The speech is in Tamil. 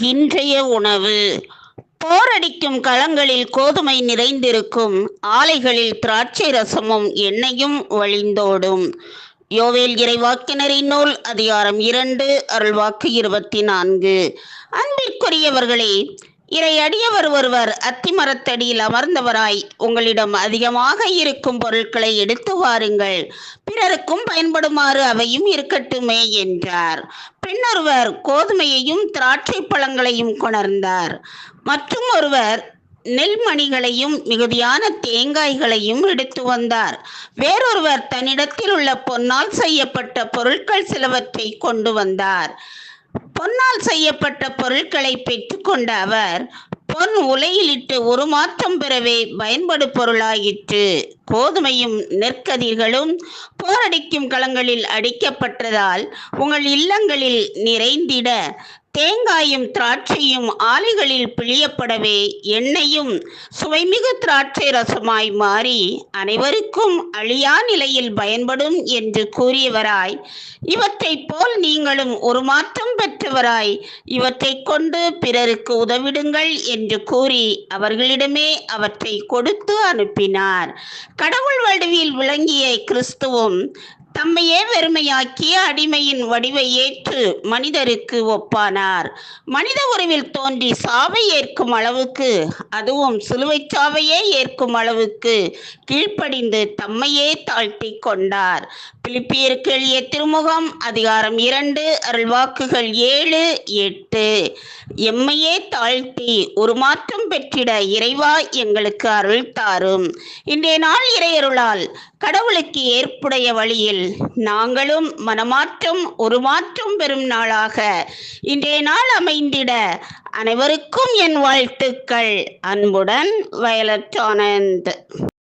இன்றைய உணவு. போரடிக்கும் களங்களில் கோதுமை நிறைந்திருக்கும். ஆலைகளில் திராட்சை ரசமும் எண்ணெயும் வழிந்தோடும். யோவேல் இறைவாக்கினரின் நூல் அதிகாரம் இரண்டு அருள்வாக்கு இருபத்தி நான்கு. அன்பிற்குரியவர்களே இறையடியவர் ஒருவர் அத்திமரத்தடியில் அமர்ந்தவராய் உங்களிடம் அதிகமாக இருக்கும் பொருட்களை எடுத்து வாருங்கள். பிறருக்கும் பயன்படுமாறு அவையும் இருக்கட்டுமே என்றார். பின்னொருவர் கோதுமையையும் திராட்சை பழங்களையும் கொணர்ந்தார். மற்றும் ஒருவர் நெல்மணிகளையும் மிகுதியான தேங்காய்களையும் எடுத்து வந்தார். வேறொருவர் தன்னிடத்தில் உள்ள பொன்னால் செய்யப்பட்ட பொருட்கள் சிலவற்றை கொண்டு வந்தார். பொன்னால் செய்யப்பட்ட பொருட்களை பெற்றுக்கொண்ட அவர் பொன் உலையிலிட்டு ஒரு மாற்றம் பெறவே பயன்படு பொருளாயிற்று கோதுமையும் நெற்கதிர்களும் போரடிக்கும் களங்களில் அடிக்கப்பட்டதால் உங்கள் இல்லங்களில் நிறைந்திட தேங்காயும் திராட்சையும் ஆலைகளில் பிழியப்படவே எண்ணெயும் சுவைமிகு திராட்சை ரசமாய் மாறி அனைவருக்கும் அழியா நிலையில் பயன்படும் என்று கூறியவராய் இவற்றைப் போல் நீங்களும் ஒரு மாற்றம் பெற்றவராய் இவற்றைக் கொண்டு பிறருக்கு உதவிடுங்கள் என்று கூறி அவர்களிடமே அவற்றை கொடுத்து அனுப்பினார். கடவுள் வடிவில் விளங்கிய கிறிஸ்துவும் தம்மையே வெறுமையாக்கிய அடிமையின் வடிவை ஏற்று மனிதருக்கு ஒப்பானார். மனித உறவில் தோன்றி சாவை ஏற்கும் அளவுக்கு அதுவும் சிலுவை சாவையே ஏற்கும் அளவுக்கு கீழ்ப்படிந்து தம்மையே தாழ்த்தி கொண்டார். பிலிப்பியருக்கு எளிய திருமுகம் அதிகாரம் இரண்டு அருள்வாக்குகள் ஏழு எட்டு. எம்மையே தாழ்த்தி ஒரு மாற்றம் பெற்றிட இறைவா எங்களுக்கு அருள் தாரும். இன்றைய நாள் இறையருளால் கடவுளுக்கு ஏற்புடைய வழியில் நாங்களும் மனமாற்றம் ஒரு மாற்றம் பெறும் நாளாக இன்றைய நாள் அமைந்திட அனைவருக்கும் என் வாழ்த்துக்கள். அன்புடன் வயலட் ஆனந்த்.